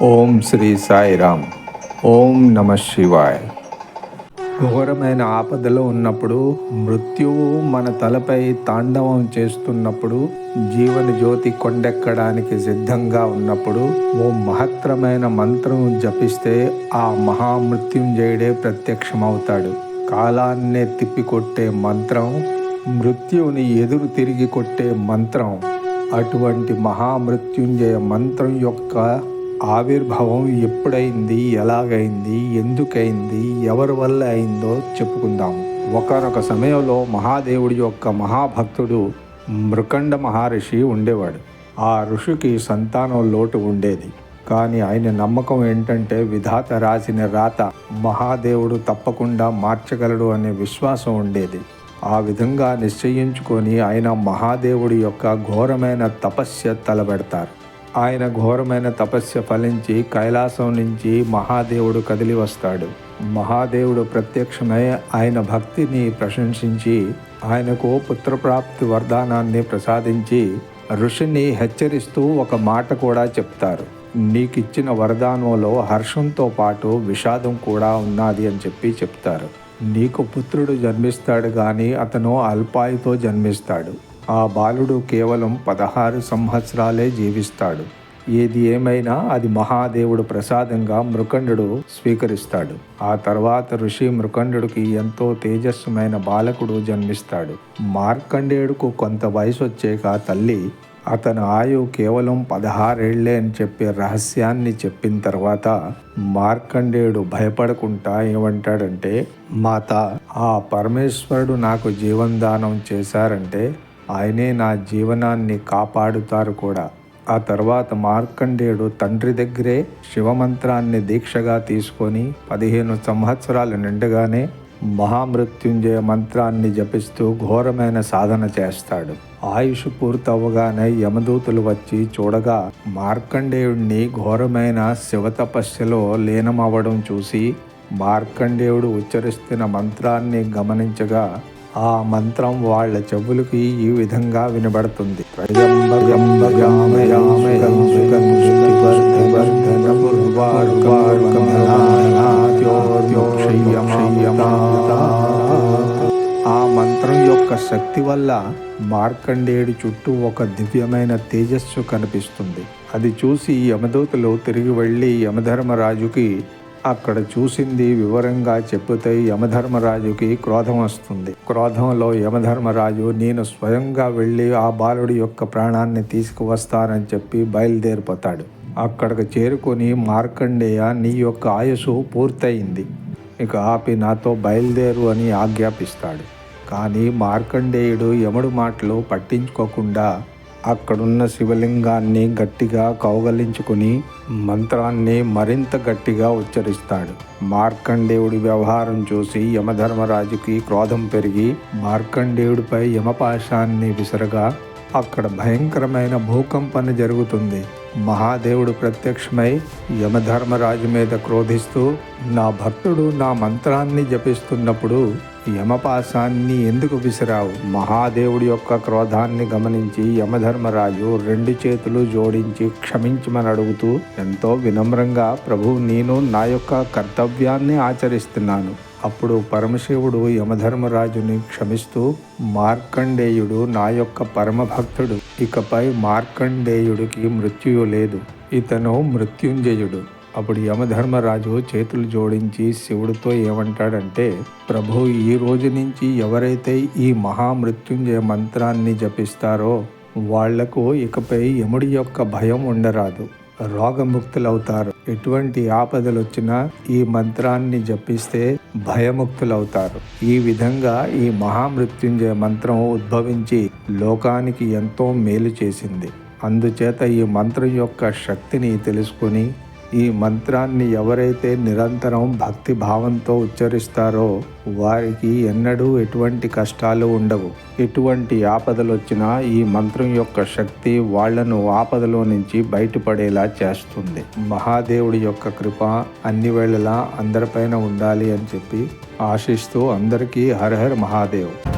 ఓం శ్రీ సాయిరామ్. ఓం నమ శివాయ్. ఘోరమైన ఆపదలో ఉన్నప్పుడు మృత్యువు మన తలపై తాండవం చేస్తున్నప్పుడు జీవన జ్యోతి కొండెక్కడానికి సిద్ధంగా ఉన్నప్పుడు ఓ మహత్తరమైన మంత్రం జపిస్తే ఆ మహామృత్యుంజయుడే ప్రత్యక్షమవుతాడు. కాలాన్నే తిప్పికొట్టే మంత్రం మృత్యువుని ఎదురు తిరిగి కొట్టే మంత్రం అటువంటి మహామృత్యుంజయ మంత్రం యొక్క ఆవిర్భావం ఎప్పుడైంది ఎలాగైంది ఎందుకైంది ఎవరి వల్ల అయిందో చెప్పుకుందాం. ఒకనొక సమయంలో మహాదేవుడి యొక్క మహాభక్తుడు మృకండ మహర్షి ఉండేవాడు. ఆ ఋషికి సంతానం లోటు ఉండేది. కానీ ఆయన నమ్మకం ఏంటంటే విధాత రాసిన రాత మహాదేవుడు తప్పకుండా మార్చగలడు అనే విశ్వాసం ఉండేది. ఆ విధంగా నిశ్చయించుకొని ఆయన మహాదేవుడి యొక్క ఘోరమైన తపస్య తలబెడతారు. ఆయన ఘోరమైన తపస్య ఫలించి కైలాసం నుంచి మహాదేవుడు కదిలి వస్తాడు. మహాదేవుడు ప్రత్యక్షమై ఆయన భక్తిని ప్రశంసించి ఆయనకు పుత్రప్రాప్తి వరదానాన్ని ప్రసాదించి ఋషిని హెచ్చరిస్తూ ఒక మాట కూడా చెప్తారు. నీకిచ్చిన వరదానంలో హర్షంతో పాటు విషాదం కూడా ఉన్నది అని చెప్పి చెప్తారు. నీకు పుత్రుడు జన్మిస్తాడు కానీ అతను అల్పాయుతో జన్మిస్తాడు. ఆ బాలుడు కేవలం పదహారు సంవత్సరాలే జీవిస్తాడు. ఏది ఏమైనా అది మహాదేవుడు ప్రసాదంగా మృకండు స్వీకరిస్తాడు. ఆ తర్వాత ఋషి మృకండుడికి ఎంతో తేజస్సుమైన బాలకుడు జన్మిస్తాడు. మార్కండేయుడుకు కొంత వయసు వచ్చాక తల్లి అతను ఆయువు కేవలం పదహారేళ్ళే అని చెప్పే రహస్యాన్ని చెప్పిన తర్వాత మార్కండేయుడు భయపడకుండా ఏమంటాడంటే మాత ఆ పరమేశ్వరుడు నాకు జీవనదానం చేశారంటే ఆయనే నా జీవనాన్ని కాపాడుతారు కూడా. ఆ తర్వాత మార్కండేయుడు తండ్రి దగ్గరే శివమంత్రాన్ని దీక్షగా తీసుకొని పదిహేను సంవత్సరాలు నిండగానే మహామృత్యుంజయ మంత్రాన్ని జపిస్తూ ఘోరమైన సాధన చేస్తాడు. ఆయుష్ పూర్తవగానే యమదూతులు వచ్చి చూడగా మార్కండేయుడిని ఘోరమైన శివతపస్యలో లీనమవ్వడం చూసి మార్కండేయుడు ఉచ్చరిస్తున్న మంత్రాన్ని గమనించగా ఆ మంత్రం వాళ్ళ చెవులకి ఈ విధంగా వినబడుతుంది. ఆ మంత్రం యొక్క శక్తి వల్ల మార్కండేయుడి చుట్టూ ఒక దివ్యమైన తేజస్సు కనిపిస్తుంది. అది చూసి యమదూతలు తిరిగి వెళ్ళి యమధర్మరాజుకి అక్కడ చూసింది వివరంగా చెప్పుతే యమధర్మరాజుకి క్రోధం వస్తుంది. క్రోధంలో యమధర్మరాజు నేను స్వయంగా వెళ్ళి ఆ బాలుడి యొక్క ప్రాణాన్ని తీసుకువస్తానని చెప్పి బయలుదేరిపోతాడు. అక్కడికి చేరుకొని మార్కండేయ నీ యొక్క ఆయుసు పూర్తయింది. ఇక ఆపి నాతో బయలుదేరు అని ఆజ్ఞాపిస్తాడు. కానీ మార్కండేయుడు యముడు మాటలు పట్టించుకోకుండా అక్కడున్న శివలింగాన్ని గట్టిగా కౌగలించుకుని మంత్రాన్ని మరింత గట్టిగా ఉచ్చరిస్తాడు. మార్కండేయుడి వ్యవహారం చూసి యమధర్మరాజుకి క్రోధం పెరిగి మార్కండేయుడిపై యమపాశాన్ని విసరగా అక్కడ భయంకరమైన భూకంపన జరుగుతుంది. మహాదేవుడు ప్రత్యక్షమై యమధర్మరాజు మీద క్రోధిస్తూ నా భక్తుడు నా మంత్రాన్ని జపిస్తున్నప్పుడు యమపాసాన్ని ఎందుకు విసిరావు? మహాదేవుడి యొక్క క్రోధాన్ని గమనించి యమధర్మరాజు రెండు చేతులు జోడించి క్షమించమని అడుగుతూ ఎంతో వినమ్రంగా ప్రభు నేను నా యొక్క కర్తవ్యాన్ని ఆచరిస్తున్నాను. అప్పుడు పరమశివుడు యమధర్మరాజుని క్షమిస్తూ మార్కండేయుడు నా యొక్క పరమభక్తుడు. ఇకపై మార్కండేయుడికి మృత్యు లేదు. ఇతను మృత్యుంజయుడు. అప్పుడు యమధర్మరాజు చేతులు జోడించి శివుడితో ఏమంటాడంటే ప్రభు ఈ రోజు నుంచి ఎవరైతే ఈ మహామృత్యుంజయ మంత్రాన్ని జపిస్తారో వాళ్ళకు ఇకపై యముడి యొక్క భయం ఉండరాదు రోగముక్తులవుతారు. ఎటువంటి ఆపదలు వచ్చినా ఈ మంత్రాన్ని జపిస్తే భయముక్తులవుతారు. ఈ విధంగా ఈ మహామృత్యుంజయ మంత్రం ఉద్భవించి లోకానికి ఎంతో మేలు చేసింది. అందుచేత ఈ మంత్రం యొక్క శక్తిని తెలుసుకొని ఈ మంత్రాన్ని ఎవరైతే నిరంతరం భక్తి భావంతో ఉచ్చరిస్తారో వారికి ఎన్నడూ ఎటువంటి కష్టాలు ఉండవు. ఎటువంటి ఆపదలు వచ్చినా ఈ మంత్రం యొక్క శక్తి వాళ్ళను ఆపదలో నుంచి బయటపడేలా చేస్తుంది. మహాదేవుడి యొక్క కృప అన్ని వేళలా అందరిపైన ఉండాలి అని చెప్పి ఆశిస్తూ అందరికీ హరహర్ మహాదేవ్.